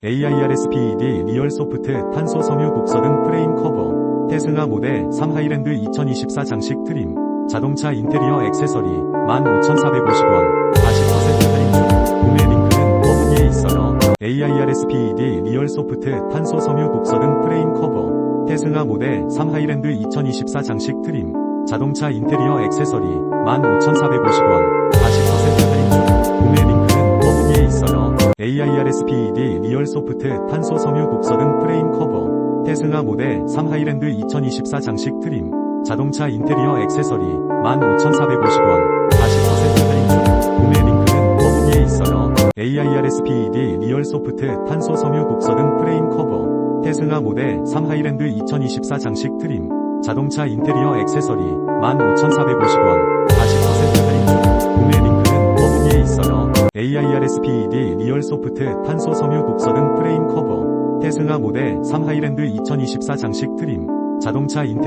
AIRSPED 리얼 소프트 탄소 섬유 독서 등 프레임 커버. 태승하 모델 3 하이랜드 2024 장식 트림. 자동차 인테리어 액세서리 15,450원. 40% 할인 중 구매 링크는 더보기에 있어요. AIRSPED 리얼 소프트 탄소 섬유 독서 등 프레임 커버. 태승하 모델 3 하이랜드 2024 장식 트림. 자동차 인테리어 액세서리 15,450원 AIRSPED 리얼 소프트 탄소 섬유 독서 등 프레임 커버 태승하 모델 3 하이랜드 2024 장식 트림 자동차 인테리어 액세서리 15,450원 40% 할인 중 구매 링크는 더보기에 있어요. AIRSPED 리얼 소프트 탄소 섬유 독서 등 프레임 커버 태승하 모델 3 하이랜드 2024 장식 트림 자동차 인테리어 액세서리 15,450원 AIRSPED 리얼 소프트 탄소 섬유 독서 등 프레임 커버. 태승하 모델 3 하이랜드 2024 장식 트림. 자동차 인테리어